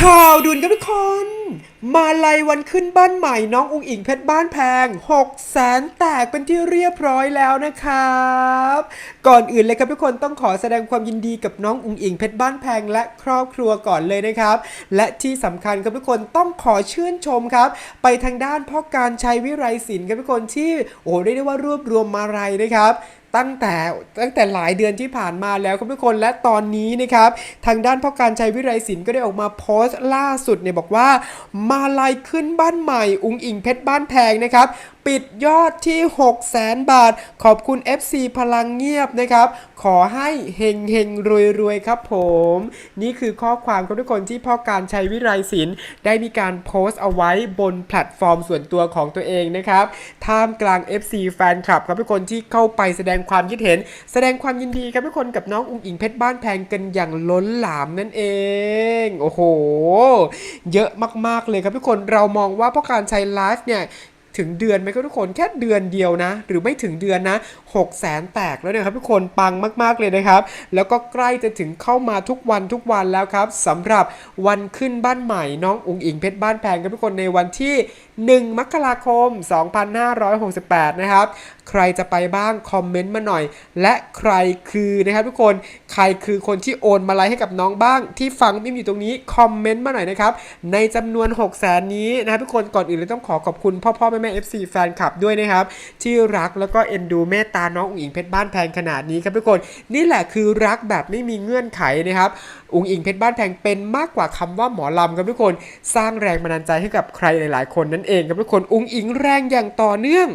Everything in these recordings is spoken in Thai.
ข่าวด่วนครับทุกคน มาลัยวันขึ้นบ้านใหม่น้องอุงอิงเพชรบ้านแพง6แสนแตกเป็นที่เรียบร้อยแล้วนะครับ ก่อนอื่นเลยครับทุกคนต้องขอแสดงความยินดีกับน้องอุงอิงเพชรบ้านแพงและครอบครัวก่อนเลยนะครับ และที่สำคัญครับทุกคนต้องขอชื่นชมครับ ไปทางด้านพ่อการชัยวิไรศิลป์ครับทุกคนที่โอ้โหเรียกได้ว่ารวบรวมมาลัยนะครับ ตั้งแต่ตั้งแต่หลายเดือนที่ผ่านมาแล้วครับทุกคนและตอนนี้นะครับทางด้านพ่อการชัยวิไรศิลป์ก็ได้ออกมาโพสต์ล่าสุดเนี่ยบอกว่า มาลายขึ้นบ้านใหม่ อุงอิงเพชรบ้านแพงนะครับ ปิดยอดที่ 6 0แสนบาท ขอบคุณ FC พลังเงียบนะครับ ขอให้เฮงเฮงรวยรวยครับผม นี่คือข้อความครับทุกคนที่พ่อการชัยวิไรศิลป์ได้มีการโพสต์เอาไว้บนแพลตฟอร์มส่วนตัวของตัวเองนะครับ ท่ามกลาง FC แฟนคลับครับทุกคนที่เข้าไปแสดงความคิดเห็น แสดงความยินดีครับทุกคนกับน้องอุ้งอิงเพชรบ้านแพงกันอย่างล้นหลามนั่นเอง โอ้โห เยอะมากๆเลยครับทุกคนเรามองว่าพ่อการชัยไลฟ์เนี่ย ถึงเดือนไหมครับทุกคนแค่เดือนเดียวนะ หรือไม่ถึงเดือนนะ6 0แสนแตกแล้วนะครับทุกคนปังมากๆเลยนะครับ แล้วก็ใกล้จะถึงเข้ามาทุกวันทุกวันแล้วครับสำหรับวันขึ้นบ้านใหม่น้องอุงอิงเพชรบ้านแพงครับทุกคนในวันที่ 1 มกราคม 2568 นะครับ ใครจะไปบ้างคอมเมนต์มาหน่อย และใครคือนะครับทุกคนใครคือคนที่โอนมาไลค์ให้กับน้องบ้าง ที่ฟังมิมอยู่ตรงนี้คอมเมนต์มาหน่อยนะครับ ในจำนวน 6 0แสนนี้นะครับทุกคนก่อนอื่นเลยต้องขอขอบคุณพ่อพ่อแม่แม่ FC แฟนคลับด้วยนะครับ ที่รักแล้วก็เอ็นดูเมตตาน้องอุ๋งอิงเพชรบ้านแพงขนาดนี้ครับทุกคนนี่แหละคือรักแบบไม่มีเงื่อนไขนะครับอุ๋งอิงเพชรบ้านแพงเป็นมากกว่าคำว่าหมอลำครับทุกคนสร้างแรงบันดาลใจให้กับใครหลาย ๆ คนนั่นเองครับทุกคนอุ๋งอิงแรงอย่างต่อเนื่อง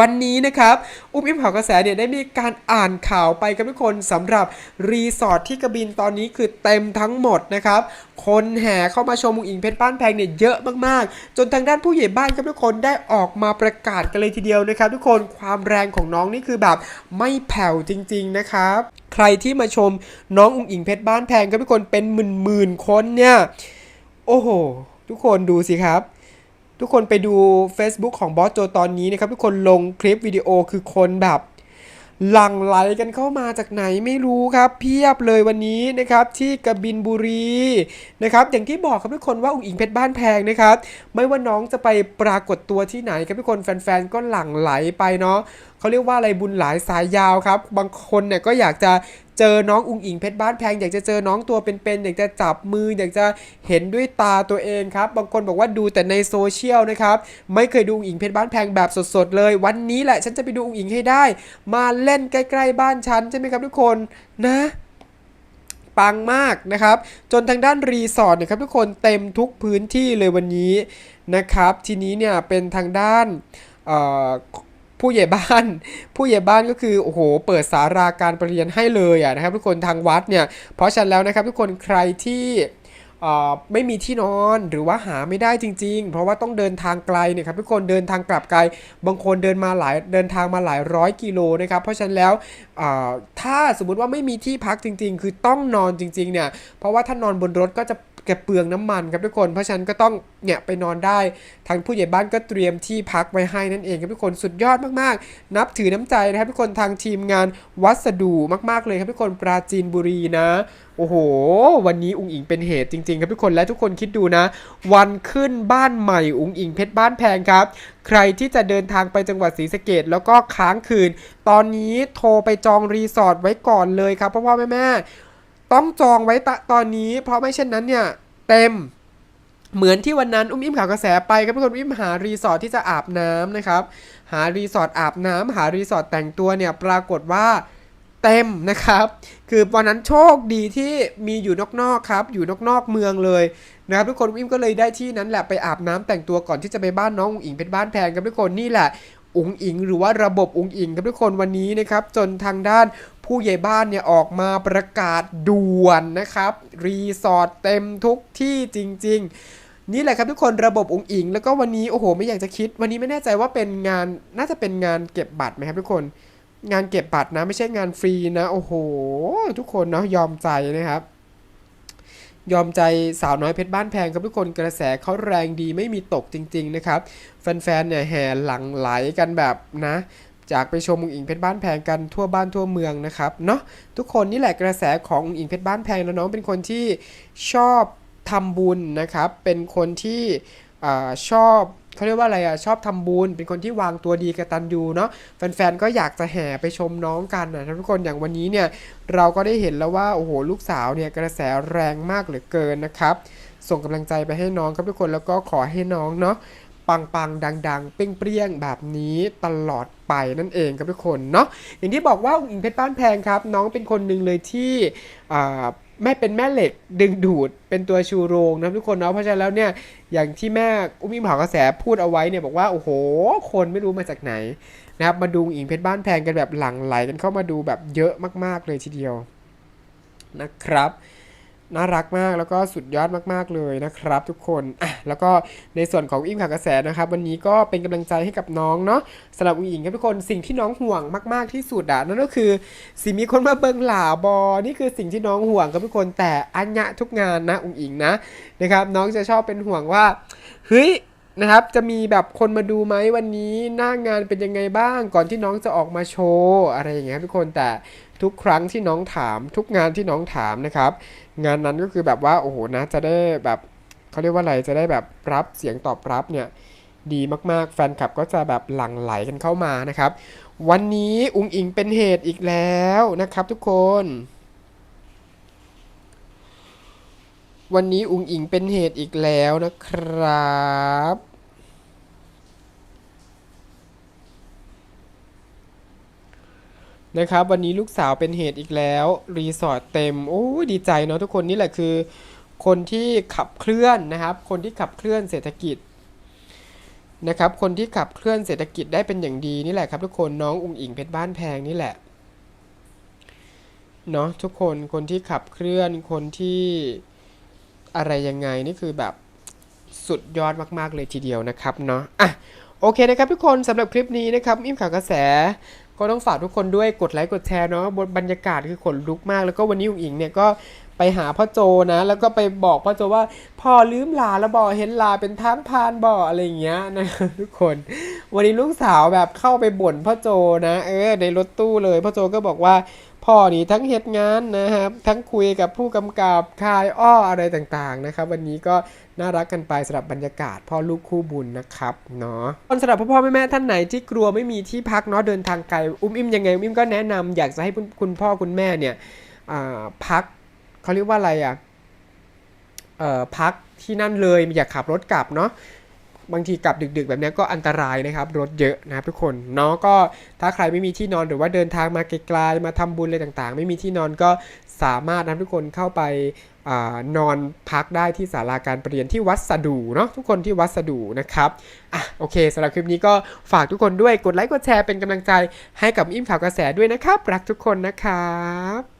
วันนี้นะครับ อุ้มอิมเผาวกระแสเนี่ยได้มีการอ่านข่าวไปกับทุกคนสำหรับรีสอร์ทที่กระบินตอนนี้คือเต็มทั้งหมดนะครับ คนแห่เข้ามาชมอุงอิงเพชรบ้านแพงเนี่ยเยอะมากๆ จนทางด้านผู้ใหญ่บ้านครับทุกคนได้ออกมาประกาศกันเลยทีเดียวนะครับ ทุกคนความแรงของน้องนี่คือแบบไม่แผ่วจริง ๆนะครับ ใครที่มาชมน้องอุ้งอิงเพชรบ้านแพงครับทุกคนเป็นหมื่นๆคนเนี่ย โอ้โห ทุกคนดูสิครับ ทุกคนไปดู Facebook ของบอสโจตอนนี้นะครับ ทุกคนลงคลิปวิดีโอคือคนแบบหลั่งไหลกันเข้ามาจากไหนไม่รู้ครับ เพียบเลยวันนี้นะครับที่กระบินบุรีนะครับอย่างที่บอกครับทุกคนว่าอุ๋งอิงเพชรบ้านแพงนะครับ ไม่ว่าน้องจะไปปรากฏตัวที่ไหนครับทุกคนแฟนๆก็หลั่งไหลไปเนาะ เขาเรียกว่าอะไรบุญหลายสายยาวครับ บางคนเนี่ยก็อยากจะเจอน้องอุงอิงเพชรบ้านแพงอยากจะเจอน้องตัวเป็นๆอยากจะจับมือ อยากจะเห็นด้วยตาตัวเองครับ บางคนบอกว่าดูแต่ในโซเชียลนะครับ ไม่เคยดูอุงอิงเพชรบ้านแพงแบบสดๆเลย วันนี้แหละฉันจะไปดูอุงอิงให้ได้ มาเล่นใกล้ๆบ้านฉันใช่ไหมครับทุกคนนะปังมากนะครับ จนทางด้านรีสอร์ทเนะครับทุกคนเต็มทุกพื้นที่เลยวันนี้นะครับ ทีนี้เนี่ยเป็นทางด้านเอ่อ ผู้ใหญ่บ้าน ผู้ใหญ่บ้านก็คือโอ้โหเปิดสาราการประเรียนให้เลยอะนะครับ ทุกคนทางวัดเนี่ยเพราะฉะนั้นแล้วนะครับทุกคนใครที่ไม่มีที่นอนหรือว่าหาไม่ได้จริง ๆ เพราะว่าต้องเดินทางไกลเนี่ยครับทุกคนเดินทางกลับไกล บางคนเดินมาหลายเดินทางมาหลายร้อยกิโลนะครับเพราะฉะนั้นแล้วถ้าสมมุติว่าไม่มีที่พักจริง ๆ คือต้องนอนจริงๆเนี่ยเพราะว่าถ้านอนบนรถก็จะ กเปลืองน้ำมันครับทุกคน เพราะฉะนั้นก็ต้องเนี่ยไปนอนได้ทางผู้ใหญ่บ้านก็เตรียมที่พักไว้ให้นั่นเองครับทุกคนสุดยอดมากๆ นับถือน้ำใจนะครับทุกคนทางทีมงานวัสดุมากๆเลยครับทุกคนปราจีนบุรีนะโอ้โห วันนี้อุงอิงเป็นเหตุจริงๆ ครับทุกคนและทุกคนคิดดูนะ วันขึ้นบ้านใหม่อุงอิงเพชรบ้านแพงครับ ใครที่จะเดินทางไปจังหวัดศรีสะเกดแล้วก็ค้างคืน ตอนนี้โทรไปจองรีสอร์ทไว้ก่อนเลยครับพ่อพ่อแม่แม่ๆ ต้องจองไว้ตะตอนนี้ เพราะไม่เช่นนั้นเนี่ย เต็มเหมือนที่วันนั้นอุ้มอิ่มข่าวกระแสไปครับทุกคนอุ้มอิ่มหารีสอร์ทที่จะอาบน้ำนะครับ หารีสอร์ทอาบน้ำหารีสอร์ทแต่งตัวเนี่ยปรากฏว่าเต็มนะครับ คือวันนั้นโชคดีที่มีอยู่นอกๆครับ อยู่นอกๆเมืองเลยนะครับทุกคนอุ้มอิ่มก็เลยได้ที่นั้นแหละไปอาบน้ำแต่งตัวก่อนที่จะไปบ้านน้องอุ๋งอิงเป็นบ้านแพงครับทุกคนนี่แหละอุ๋งอิงหรือว่าระบบอุ๋งอิงครับทุกคนวันนี้นะครับจนทางด้าน ผู้ใหญ่บ้านเนี่ยออกมาประกาศด่วนนะครับ รีสอร์ทเต็มทุกที่จริง ๆ นี่แหละครับทุกคนระบบอุ๋งอิง แล้วก็วันนี้โอ้โห ไม่อยากจะคิด วันนี้ไม่แน่ใจว่าเป็นงานน่าจะเป็นงานเก็บบัตรไหมครับทุกคน งานเก็บบัตรนะไม่ใช่งานฟรีนะ โอ้โห ทุกคนเนาะยอมใจนะครับยอมใจสาวน้อยเพชรบ้านแพงครับทุกคนกระแสเขาแรงดีไม่มีตกจริง ๆ นะครับ แฟนๆเนี่ยแห่หลังไหลกันแบบนะ จากไปชมอุงอิงเพชรบ้านแพงกันทั่วบ้านทั่วเมืองนะครับเนาะทุกคนนี่แหละกระแสของอุงอิงเพชรบ้านแพงแล้วน้องเป็นคนที่ชอบทำบุญนะครับ เป็นคนที่อชอบเขาเรียกว่าอะไรอะชอบทำบุญ เป็นคนที่วางตัวดีกระตัญญูเนาะแฟนๆก็อยากจะแห่ไปชมน้องกันนะทุกคนอย่างวันนี้เนี่ยเราก็ได้เห็นแล้วว่าโอ้โหลูกสาวเนี่ยกระแสแรงมากเหลือเกินนะครับ ส่งกำลังใจไปให้น้องครับทุกคนแล้วก็ขอให้น้องเนาะ ปังๆ ดัง ๆ เปรี้ยงๆ แบบนี้ตลอดไปนั่นเองครับทุกคนเนาะอย่างที่บอกว่าอุ๋งอิงเพชรบ้านแพงครับ น้องเป็นคนหนึ่งเลยที่แม่เป็นแม่เหล็กดึงดูดเป็นตัวชูโรงนะทุกคนเนาะเพราะฉะนั้นแล้วเนี่ยอย่างที่แม่อุ้มอิมเผากระแสพูดเอาไว้เนี่ยบอกว่าโอ้โห คนไม่รู้มาจากไหนนะครับมาดูอิงเพชรบ้านแพงกันแบบหลั่งไหลกันเข้ามาดูแบบเยอะมากๆเลยทีเดียวนะครับ น่ารักมากแล้วก็สุดยอดมากๆเลยนะครับทุกคนอะแล้วก็ในส่วนของอิมขากระแสนะครับ วันนี้ก็เป็นกำลังใจให้กับน้องเนาะสำหรับอุ๋งอิงครับทุกคนสิ่งที่น้องห่วงมาก ๆที่สุดอะนั่นก็คือสิมีคนมาเบิงหลาบอ นี่คือสิ่งที่น้องห่วงครับทุกคนแต่อัญญะทุกงานนะอุ๋งอิงนะนะครับน้องจะชอบเป็นห่วงว่าเฮ้ย นะครับ จะมีแบบคนมาดูไหมวันนี้หน้างานเป็นยังไงบ้าง ก่อนที่น้องจะออกมาโชว์อะไรอย่างเงี้ยครับทุกคนแต่ทุกครั้งที่น้องถาม ทุกงานที่น้องถามนะครับ งานนั้นก็คือแบบว่าโอ้โหนะจะได้แบบเขาเรียกว่าอะไรจะได้แบบรับเสียงตอบรับเนี่ยดีมากๆ แฟนคลับก็จะแบบหลั่งไหลกันเข้ามานะครับ วันนี้อุงอิงเป็นเหตุอีกแล้วนะครับ ทุกคน วันนี้อุงอิงเป็นเหตุอีกแล้วนะครับ นะครับ วันนี้ลูกสาวเป็นเหตุอีกแล้ว รีสอร์ทเต็ม โอ้ดีใจเนาะทุกคนนี่แหละคือ คนที่ขับเคลื่อนนะครับ คนที่ขับเคลื่อนเศรษฐกิจนะครับ คนที่ขับเคลื่อนเศรษฐกิจได้เป็นอย่างดีนี่แหละครับ ทุกคนน้องอุ๋งอิงเพชรบ้านแพงนี่แหละเนาะทุกคนคนที่ขับเคลื่อนคนที่อะไรยังไงนี่คือแบบสุดยอดมาก ๆ เลยทีเดียวนะครับเนาะอะโอเคนะครับทุกคนสำหรับคลิปนี้นะครับอิมข่าวกระแส ก็ต้องฝากทุกคนด้วยกดไลค์กดแชร์เนาะบนบรรยากาศคือขนลุกมาก แล้วก็วันนี้อุ๋งอิงเนี่ยก็ ไปหาพ่อโจนะ แล้วก็ไปบอกพ่อโจว่าพ่อลืมลาแล้วบอกเห็นลาเป็นทางพานบ่ออะไรอย่างเงี้ยนะทุกคน วันนี้ลูกสาวแบบเข้าไปบ่นพ่อโจนะ เออ ในรถตู้เลยพ่อโจก็บอกว่าพ่อนี่ทั้งเฮ็ดงานนะครับ ทั้งคุยกับผู้กำกับคายอ้ออะไรต่างๆนะครับ วันนี้ก็น่ารักกันไปสำหรับบรรยากาศพ่อลูกคู่บุญนะครับเนาะคนสำหรับพ่อพ่อแม่แม่ท่านไหนที่กลัวไม่มีที่พักเนาะเดินทางไกลอุ้มอิ่มยังไงอุ้มอิ่มก็แนะนำอยากจะให้คุณพ่อคุณแม่เนี่ยพัก เขาเรียกว่าอะไรอะเอ่อพักที่นั่นเลยอย่าขับรถกลับเนาะบางทีกลับดึกๆ แบบนี้ก็อันตรายนะครับ รถเยอะนะครับทุกคนเนาะก็ถ้าใครไม่มีที่นอนหรือว่าเดินทางมาไกลๆมาทำบุญอะไรต่างๆ ไม่มีที่นอนก็สามารถนะทุกคนเข้าไปอนอนพักได้ที่ศาลาการประเรียนที่วัดสะดูเนาะทุกคนที่วัดสะดูนะครับอะโอเคสำหรับคลิปนี้ก็ฝากทุกคนด้วยกดไลค์กดแชร์เป็นกำลังใจให้กับอิ่มข่าวกระแสด้วยนะครับ รักทุกคนนะครับ